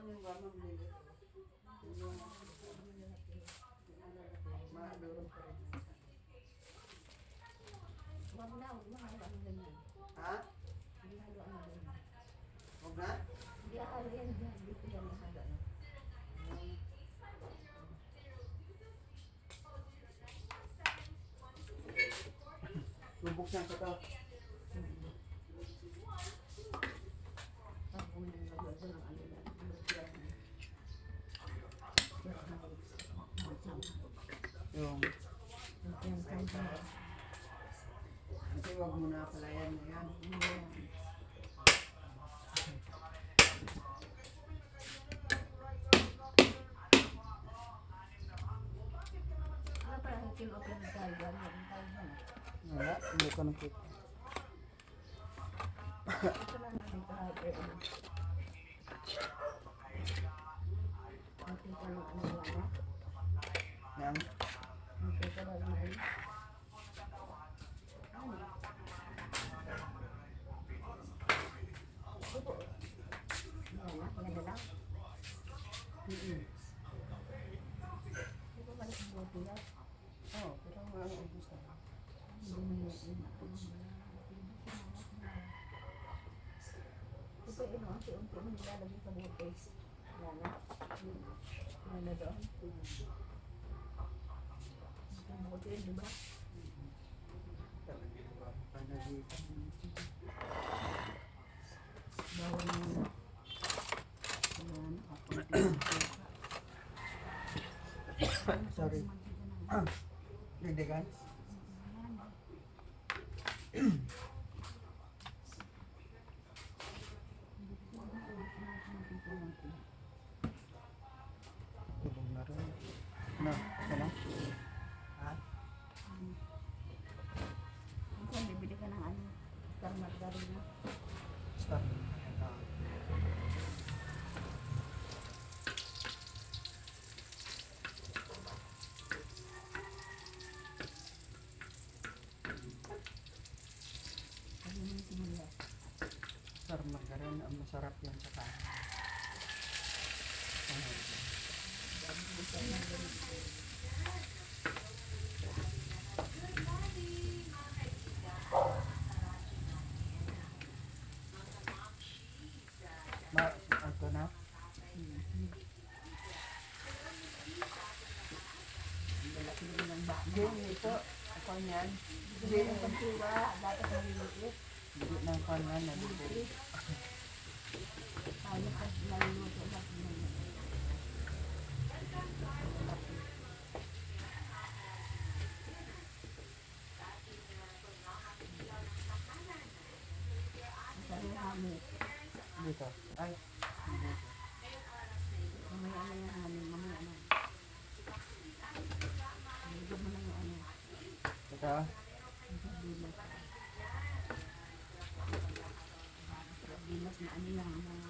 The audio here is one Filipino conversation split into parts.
ano ba, mamili? Yung Maadurog pa rin. Huwag na, huwag na, halo ang. Ha? Hindi halo ang ganyan. Huwag na? Hindi halo yan. Hindi ko yan halo. Bubuksan ko to. Huwag mo na na yan. Ito yun, ang unti-unti mo nilalagay sa buti. Wala na. Wala na doon. Sorry. Didigan? Sir, margarin, ang masarap yan sa kain. Ano? Ma, ano na? Ang lalaki naman ng baka. Hindi, ito. Ako yan. Hindi yung pagkiwa, dapat maliliit. Hindi na ako na nalito. Tayo pa naluluto na Masarap hami. Dito. Ay. Dito. Mamaya na yung hami. Mamaya na. Medyo mo na yung ano. Ito. yung sardinas. Sardinas na ano lang. Mga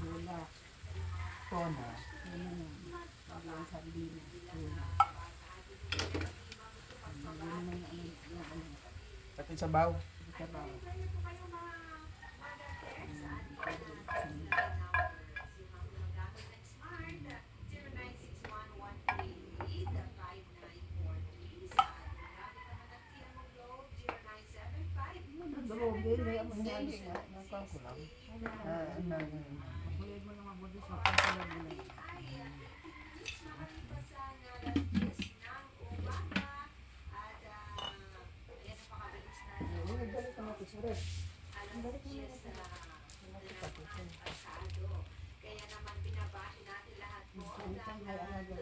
hula. Tona. Ano yan. Lagi yung sardinas. Hula. Lagi mo na yung ano. Yung ano. Pati sa baw. Sa bawa. Nagdurugin, kaya mo Hindi, yan. hindi nga. Nakaw ko lang. Ah, ano, ano, ano. Pagulid mo lang ang budis, magkakalab mo lang. Ay, dali ko na sir. Kaya naman binabahi natin lahat po Ang isang may alaga,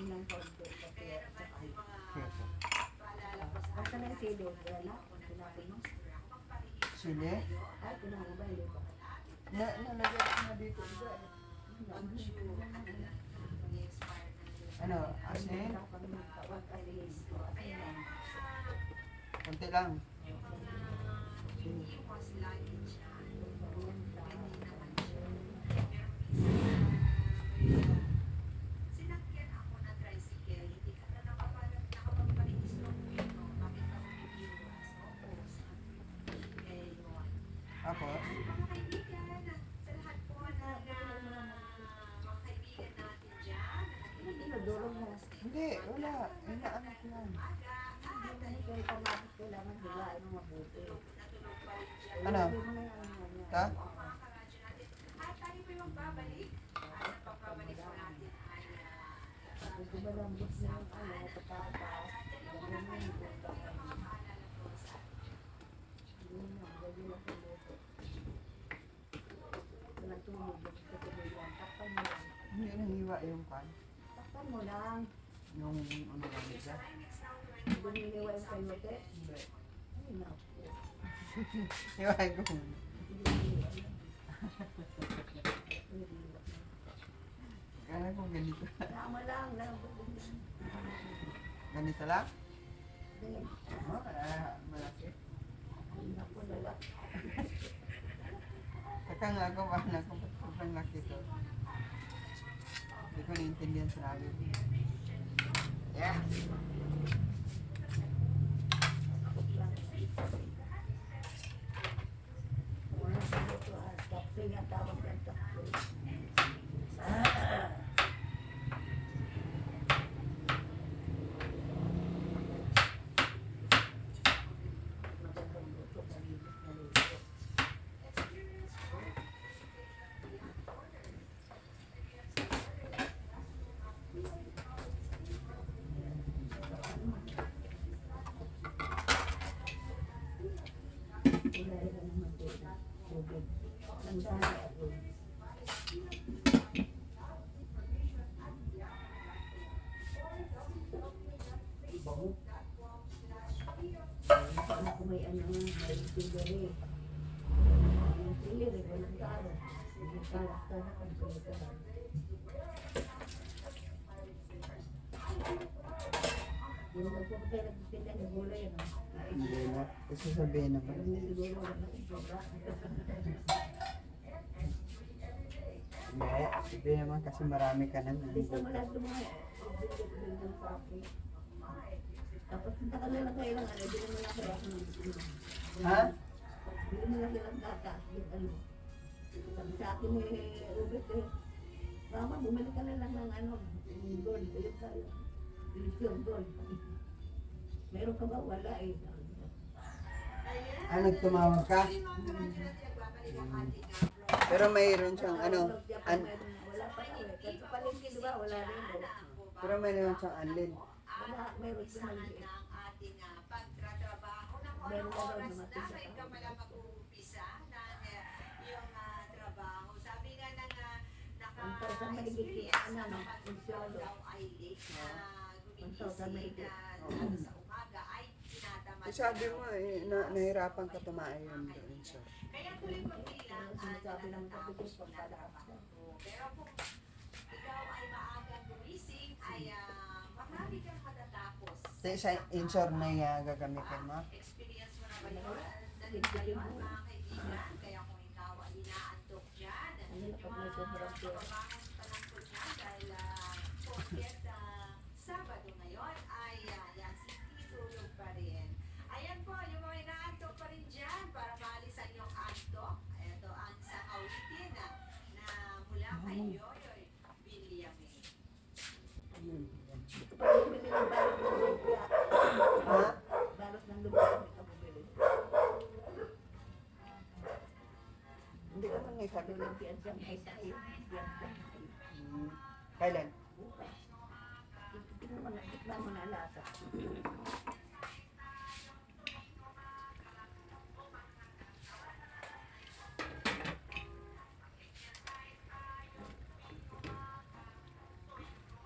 Keso. paalala ko sa Basta na yung sili. Wala ng Sinabi mo. Sili? Ay, mo ba? Ba? Na, nalagyan ko na dito. Ano lang, asin? Rin. Kaya, Konti lang. Sa luto. Walang tulog, basta sa tuloy lang. Takpan mo lang. Hindi nahiwa yung pan. Takpan mo lang. Yung ano lang nila. Bumiliwa yung kayote. Ay, naku. Hiwain ko ko ganito. Tama lang. Ganito lang? Oh, ah, malaki. Saka nga ako, paano ako, ba't sobrang laki to? Hindi ko naiintindihan sinabi. Yeah. Wala Thank you. Wala rin ang mantika. Tubig. Ang may ano, may. Yung sili rin, walang taro. Yung tarak-tarak ang sulitahan. Yung nagpupunta nagtitinda ng gulay, ano? Hindi na. Kasi sabihin naman. Hindi. Sabihin naman kasi marami ka na Hindi nandito. Tapos punta ka na lang kayo ng ano, bili mo lang kayo ng Ha? Lang silang data. Yung ano. Sabi sa akin eh, Robert eh, Mama, bumili ka na lang ng ano, gold. Bili tayo. Bili yung gold. Meron ka ba? Wala eh. Ah, nagtumawag ka? Ang. Pero mayroon siyang ano, an Wala pa raw. Kasi palengke? Wala rin pero mayroon siyang anlin. Wala, meron sa Saan maliit. ng ating ah, pagtratrabaho ng Meron ka daw na tisa may pa. ka pala mag-uumpisa ng eh, yung ah, trabaho. Sabi nga ng uh, Ang yung naka-experience ano, kapag Eh, sabi mo eh, na, nahirapan ka tumayon doon siya. Kaya tuloy pagbilang Ang sinasabi ng kapatid, mo na. Pero kung ikaw ay maagang gumising, ay ah, marami kang matatapos. Sa isa insure na uh, gagamitin mo. Experience mo na ba yun? Dalit ba yun mga kaibigan? Kaya kung ikaw ay inaantok dyan, Ano yung mga tiyan? kababangon pa ng dahil uh, porket ah, Sabado ngayon ay uh, yan, tulog pa rin. Ayan po, yung mga inaantok pa rin dyan para maalisan yung antok. Ito ang sa kawitin na, na mula kay Yoyoy Villame. Kapag bumili ng balot ng lumpia, Ha? balot ng lumpia, hindi ka bumili. Hindi ka man sabi Sabi lumpia dyan,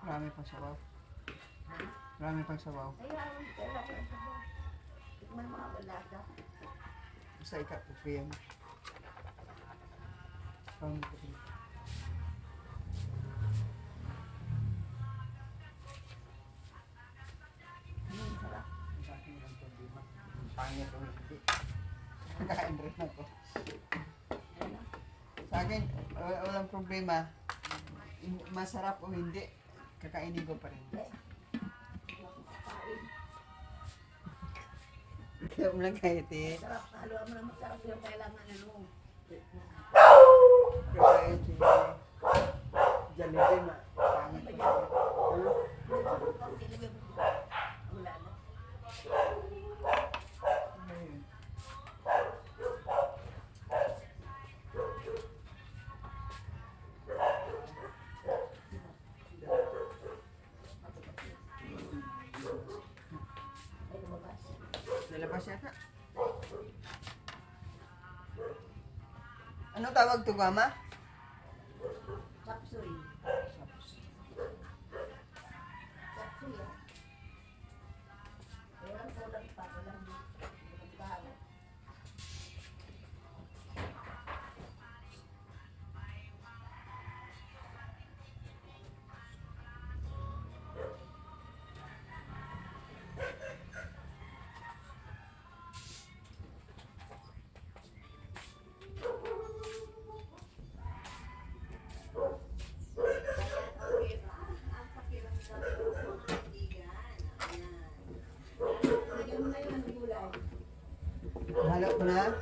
Marami pang sabaw. Marami pang sabaw. Tikman mo ang alaga. Basta ikakupin. Basta ikakupin. Parang buti. Pangit ko hindi. Nakain rin ako. Sa akin, walang problema. Masarap o hindi. Kakainin ko pa rin. Sarap lang kayo, te. Sarap, halo mo na masarap yung kailangan, ano. Kakain, te. Diyan, te, ma. Ano tawag to, Gama? né?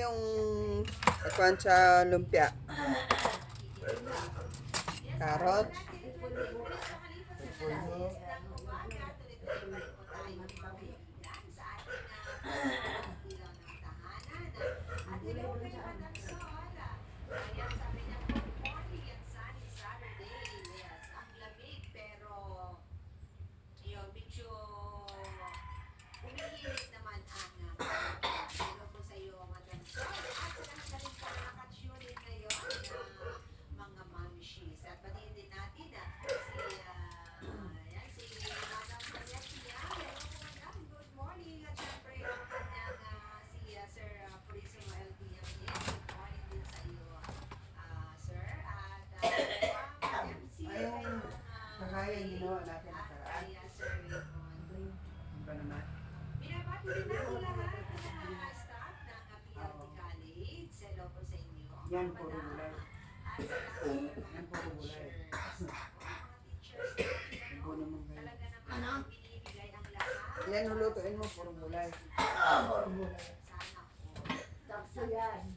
yung kwan lumpia? Carrots. Yan, puro gulay. Yan, puro gulay. Ibo naman kayo. Ano? Yan, hulutuin mo, puro ah, gulay. Puro gulay. Tapos yan.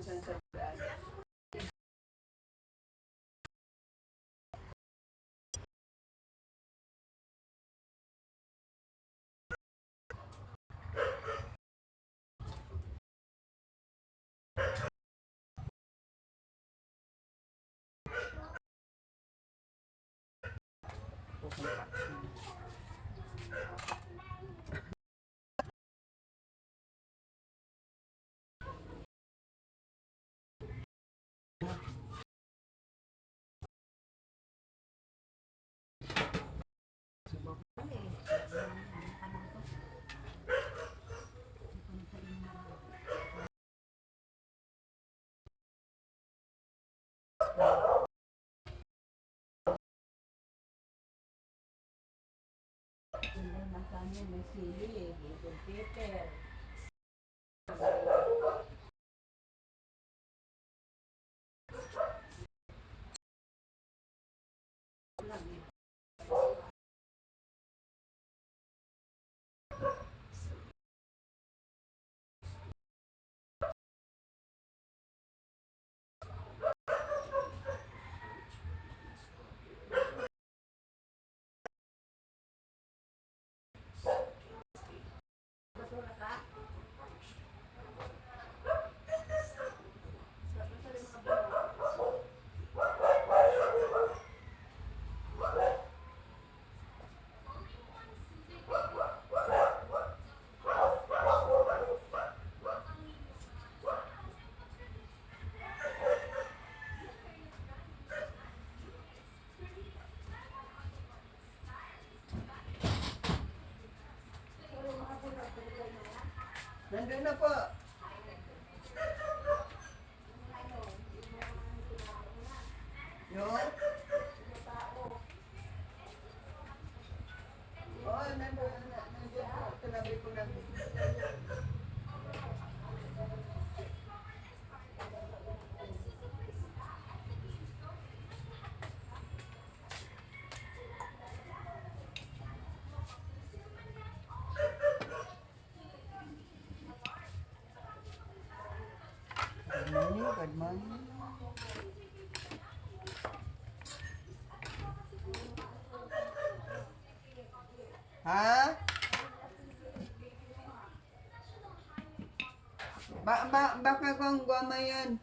Ano sa kung saan sa daan? Pupunta. Hindi na kami may sili, may pepper. Basura ka? Nandun na po. Good morning. Ha? Ba, ba, baka kung guama yan.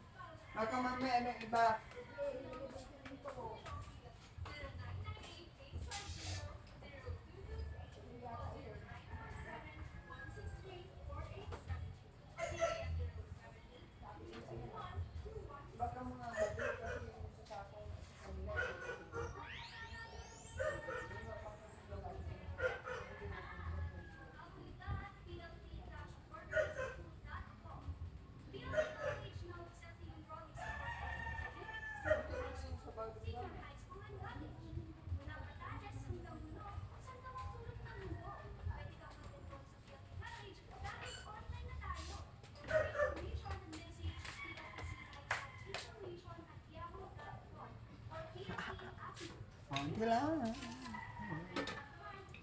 Baka mamaya ano iba. Konti lang.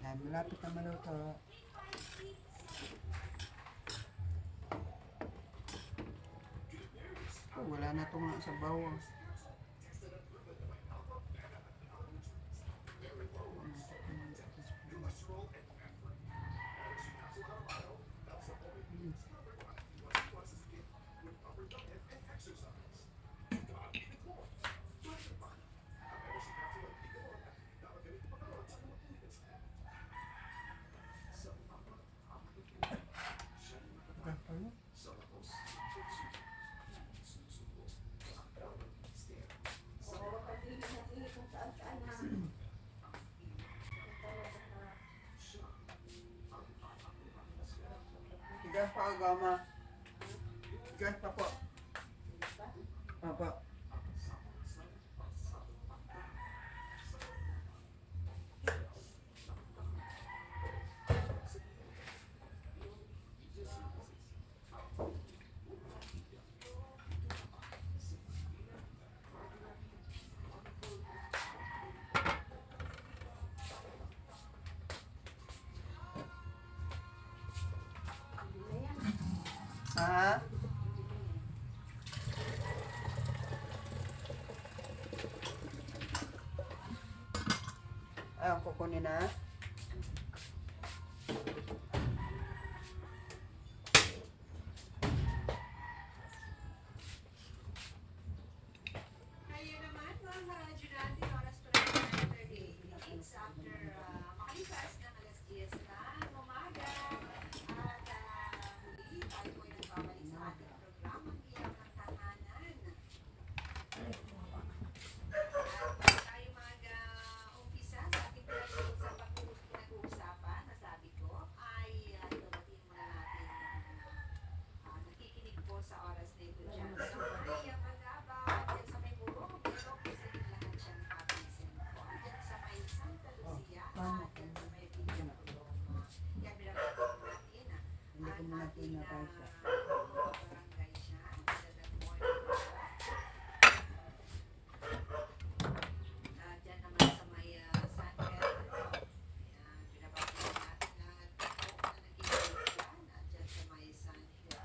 Yan, malapit na maluto. Oh, wala na itong sa bawang. sa paagama. Diyan sa po. Ah, kukunin na. Kaya naman, mga radyo natin, oras pa rin Saturday. It's after uh, makalipas ng alas 10 ng umaga. At uh, muli, tayo po ay nagbabalik sa ating programang Iyak ng Tahanan. At bago tayo mag-umpisa sa ating pinag-uusap pinag-uusapan, nasabi ko, ay uh, dumating muna natin uh, nakikinig po sa oras na ito dyan. So, ay uh, mag-abang dyan sa may burong, pero gusto din lahat dyan kapisin po. Dyan sa may Santa Lucia, at dyan sa may Villa Paloma. Yan, binabati natin ah, Hindi ko ang muna ating pinatay siya. uh, barangay dyan. Good morning po. Ah, dyan naman sa may ah, San Pedro. Ayan, binabati natin lahat po na nakikinig dyan. At dyan sa may San Pedro.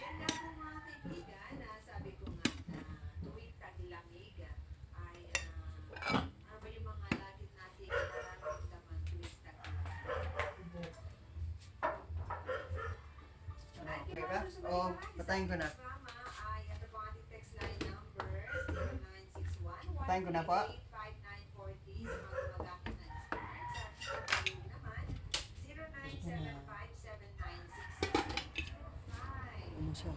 Yan nga po mga kaibigan, ah, sabi ko nga na tuwing taglamig ah, ay ah, ano ba yung mga lagit nating nararamdaman tuwing taglamig? At Okay yung ba? mga susunod Oo, Oh, patayin ko na. isang programa ay ito po ang ating text line number 0961 Patayin ko na po. 138 5940 sa mga gumagamit ng Smart. Sa TW naman, 0975796655. Ano siya?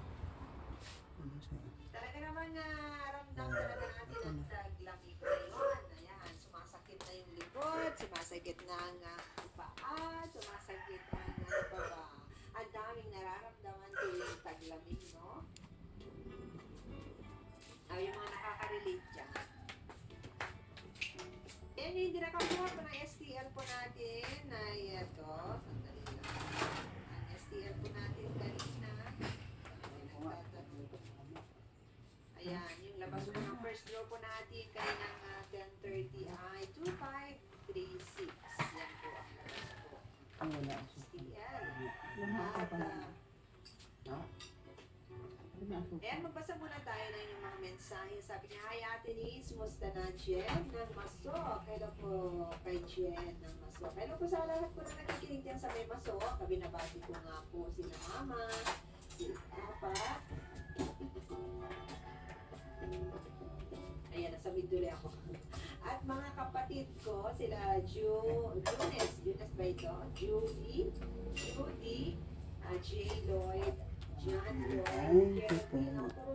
Ano siya? Talaga naman na ramdam talaga natin ang taglamig ngayon. Ayan, sumasakit na yung likod, sumasakit na ang ah, Hindi nakakuha po ng STL po natin ay ito. Sandali lang. Ang STL po natin kanina. Ayan, yung labas po ng first row po natin kaya ng uh, 10.30 ay 2536. Yan po ang labas po. STL. At, pa uh, ayan, magbasa muna tayo ng inyong mga mensahe. Sabi niya, Hi Kumusta na, Chen? Ng maso. Hello po kay Chen ng maso. Hello po sa lahat po na nakikinig dyan sa may maso. Kabinabati ko nga po sila mama, si papa. Ayan, nasa miduli ako. At mga kapatid ko, sila Ju, Junes, Junes ba ito? Julie, Judy, uh, J. Lloyd, John Lloyd, Kerwin,